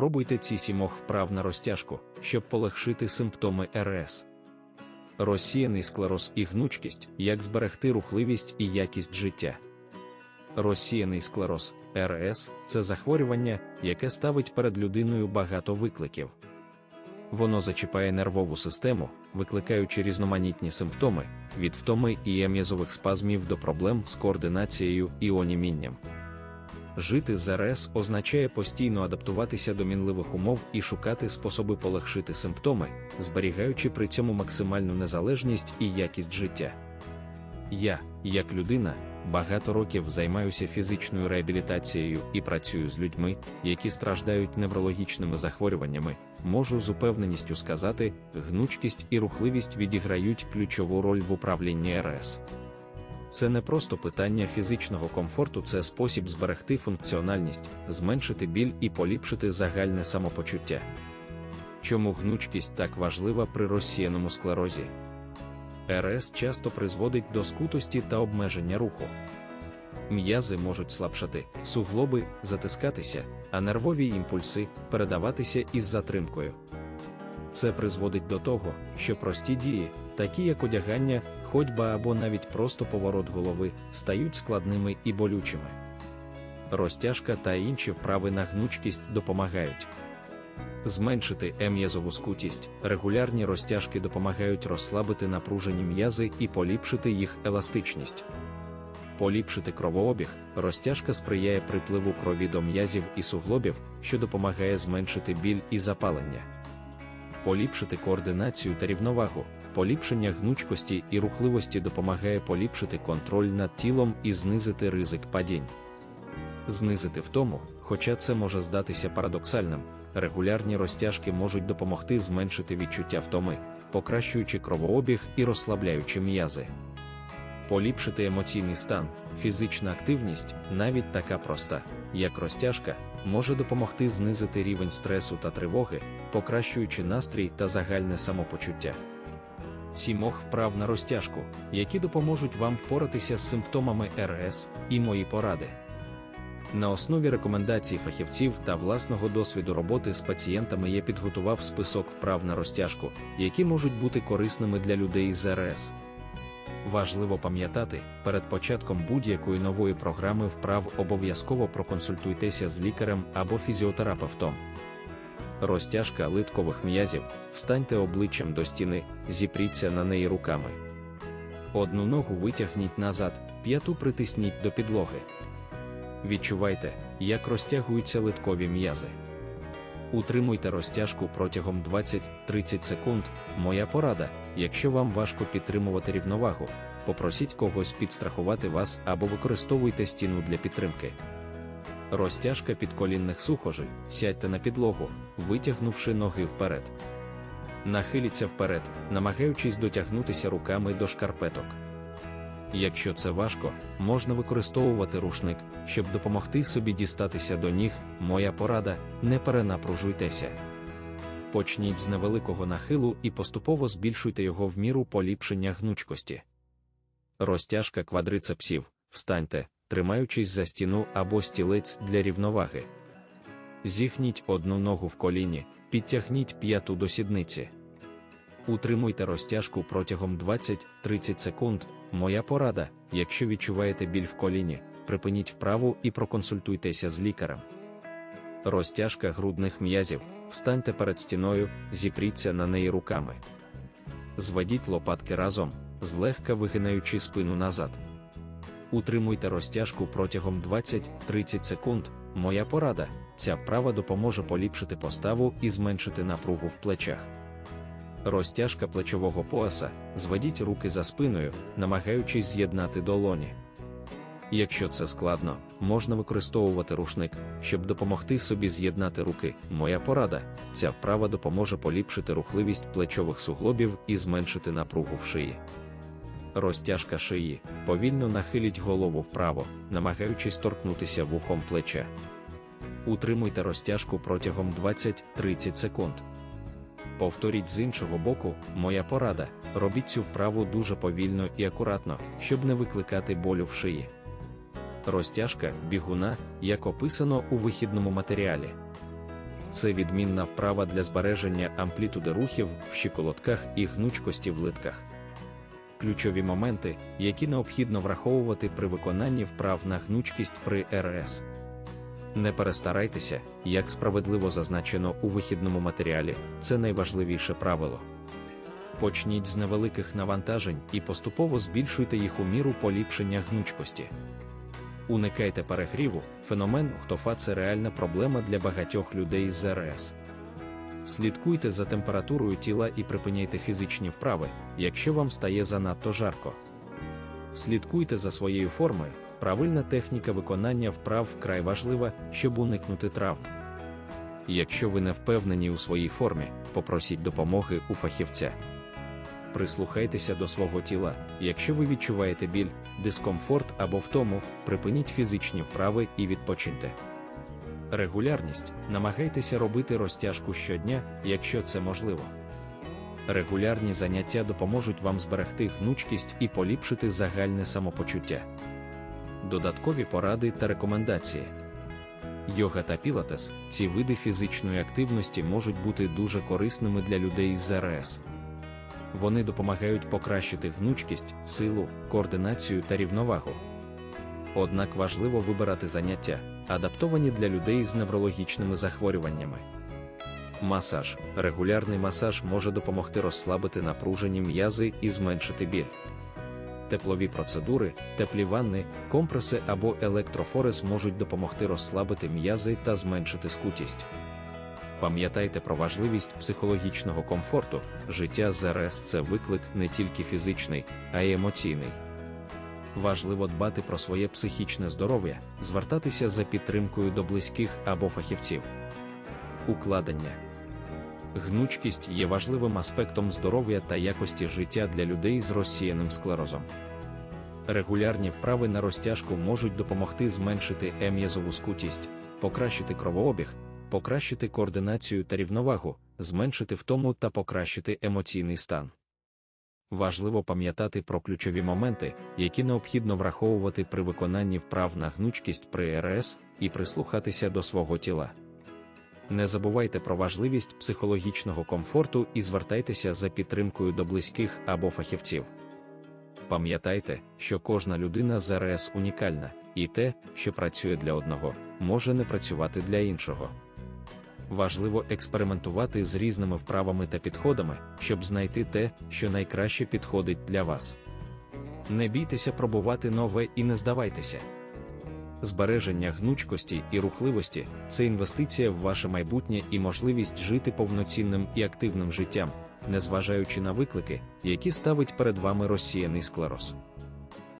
Спробуйте ці сімох вправ на розтяжку, щоб полегшити симптоми РС. Розсіяний склероз і гнучкість, як зберегти рухливість і якість життя. Розсіяний склероз РС це захворювання, яке ставить перед людиною багато викликів. Воно зачіпає нервову систему, викликаючи різноманітні симптоми від втоми і ем'язових спазмів до проблем з координацією і онімінням. Жити з РС означає постійно адаптуватися до мінливих умов і шукати способи полегшити симптоми, зберігаючи при цьому максимальну незалежність і якість життя. Я, як людина, багато років займаюся фізичною реабілітацією і працюю з людьми, які страждають неврологічними захворюваннями, можу з упевненістю сказати, гнучкість і рухливість відіграють ключову роль в управлінні РС. Це не просто питання фізичного комфорту, це спосіб зберегти функціональність, зменшити біль і поліпшити загальне самопочуття. Чому гнучкість так важлива при розсіяному склерозі? РС часто призводить до скутості та обмеження руху. М'язи можуть слабшати, суглоби затискатися, а нервові імпульси передаватися із затримкою. Це призводить до того, що прості дії, такі як одягання, ходьба або навіть просто поворот голови, стають складними і болючими. Розтяжка та інші вправи на гнучкість допомагають. Зменшити ем'язову скутість, регулярні розтяжки допомагають розслабити напружені м'язи і поліпшити їх еластичність. Поліпшити кровообіг, розтяжка сприяє припливу крові до м'язів і суглобів, що допомагає зменшити біль і запалення. Поліпшити координацію та рівновагу, поліпшення гнучкості і рухливості допомагає поліпшити контроль над тілом і знизити ризик падінь. Знизити втому, хоча це може здатися парадоксальним, регулярні розтяжки можуть допомогти зменшити відчуття втоми, покращуючи кровообіг і розслабляючи м'язи. Поліпшити емоційний стан, фізична активність, навіть така проста, як розтяжка, може допомогти знизити рівень стресу та тривоги, покращуючи настрій та загальне самопочуття. Сімох вправ на розтяжку, які допоможуть вам впоратися з симптомами РС і мої поради. На основі рекомендацій фахівців та власного досвіду роботи з пацієнтами я підготував список вправ на розтяжку, які можуть бути корисними для людей з РС. Важливо пам'ятати, перед початком будь-якої нової програми вправ обов'язково проконсультуйтеся з лікарем або фізіотерапевтом. Розтяжка литкових м'язів, встаньте обличчям до стіни, зіпріться на неї руками. Одну ногу витягніть назад, п'яту притисніть до підлоги. Відчувайте, як розтягуються литкові м'язи. Утримуйте розтяжку протягом 20-30 секунд. Моя порада, якщо вам важко підтримувати рівновагу, попросіть когось підстрахувати вас або використовуйте стіну для підтримки. Розтяжка підколінних сухожей, сядьте на підлогу, витягнувши ноги вперед. Нахиліться вперед, намагаючись дотягнутися руками до шкарпеток. Якщо це важко, можна використовувати рушник, щоб допомогти собі дістатися до ніг. Моя порада, не перенапружуйтеся. Почніть з невеликого нахилу і поступово збільшуйте його в міру поліпшення гнучкості. Розтяжка квадрицепсів, встаньте, тримаючись за стіну або стілець для рівноваги. Зіхніть одну ногу в коліні, підтягніть п'яту до сідниці. Утримуйте розтяжку протягом 20-30 секунд. Моя порада, якщо відчуваєте біль в коліні, припиніть вправу і проконсультуйтеся з лікарем. Розтяжка грудних м'язів, встаньте перед стіною, зіпріться на неї руками. Зведіть лопатки разом, злегка вигинаючи спину назад. Утримуйте розтяжку протягом 20-30 секунд. Моя порада, ця вправа допоможе поліпшити поставу і зменшити напругу в плечах. Розтяжка плечового пояса, зведіть руки за спиною, намагаючись з'єднати долоні. Якщо це складно, можна використовувати рушник, щоб допомогти собі з'єднати руки. Моя порада, ця вправа допоможе поліпшити рухливість плечових суглобів і зменшити напругу в шиї. Розтяжка шиї, повільно нахиліть голову вправо, намагаючись торкнутися вухом плеча. Утримуйте розтяжку протягом 20-30 секунд. Повторіть з іншого боку, моя порада, робіть цю вправу дуже повільно і акуратно, щоб не викликати болю в шиї. Розтяжка бігуна, як описано у вихідному матеріалі. це відмінна вправа для збереження амплітуди рухів в щиколотках і гнучкості в литках. Ключові моменти, які необхідно враховувати при виконанні вправ на гнучкість при РС. Не перестарайтеся, як справедливо зазначено у вихідному матеріалі, це найважливіше правило. Почніть з невеликих навантажень і поступово збільшуйте їх у міру поліпшення гнучкості. Уникайте перегріву, феномен хтофа це реальна проблема для багатьох людей з РС. Слідкуйте за температурою тіла і припиняйте фізичні вправи, якщо вам стає занадто жарко. Слідкуйте за своєю формою, правильна техніка виконання вправ вкрай важлива, щоб уникнути травм. Якщо ви не впевнені у своїй формі, попросіть допомоги у фахівця. Прислухайтеся до свого тіла, якщо ви відчуваєте біль, дискомфорт або втому, припиніть фізичні вправи і відпочиньте. Регулярність намагайтеся робити розтяжку щодня, якщо це можливо. Регулярні заняття допоможуть вам зберегти гнучкість і поліпшити загальне самопочуття. Додаткові поради та рекомендації. Йога та пілатес ці види фізичної активності можуть бути дуже корисними для людей з РС. Вони допомагають покращити гнучкість, силу, координацію та рівновагу. Однак важливо вибирати заняття, адаптовані для людей з неврологічними захворюваннями. Масаж. Регулярний масаж може допомогти розслабити напружені м'язи і зменшити біль. Теплові процедури, теплі ванни, компреси або електрофорез можуть допомогти розслабити м'язи та зменшити скутість. Пам'ятайте про важливість психологічного комфорту, життя з РС це виклик не тільки фізичний, а й емоційний. Важливо дбати про своє психічне здоров'я, звертатися за підтримкою до близьких або фахівців. Укладення гнучкість є важливим аспектом здоров'я та якості життя для людей з розсіяним склерозом. Регулярні вправи на розтяжку можуть допомогти зменшити ем'язову скутість, покращити кровообіг, покращити координацію та рівновагу, зменшити втому та покращити емоційний стан. Важливо пам'ятати про ключові моменти, які необхідно враховувати при виконанні вправ на гнучкість при РС і прислухатися до свого тіла. Не забувайте про важливість психологічного комфорту і звертайтеся за підтримкою до близьких або фахівців. Пам'ятайте, що кожна людина з РС унікальна, і те, що працює для одного, може не працювати для іншого. Важливо експериментувати з різними вправами та підходами, щоб знайти те, що найкраще підходить для вас. Не бійтеся пробувати нове і не здавайтеся. Збереження гнучкості і рухливості це інвестиція в ваше майбутнє і можливість жити повноцінним і активним життям, незважаючи на виклики, які ставить перед вами розсіяний склероз.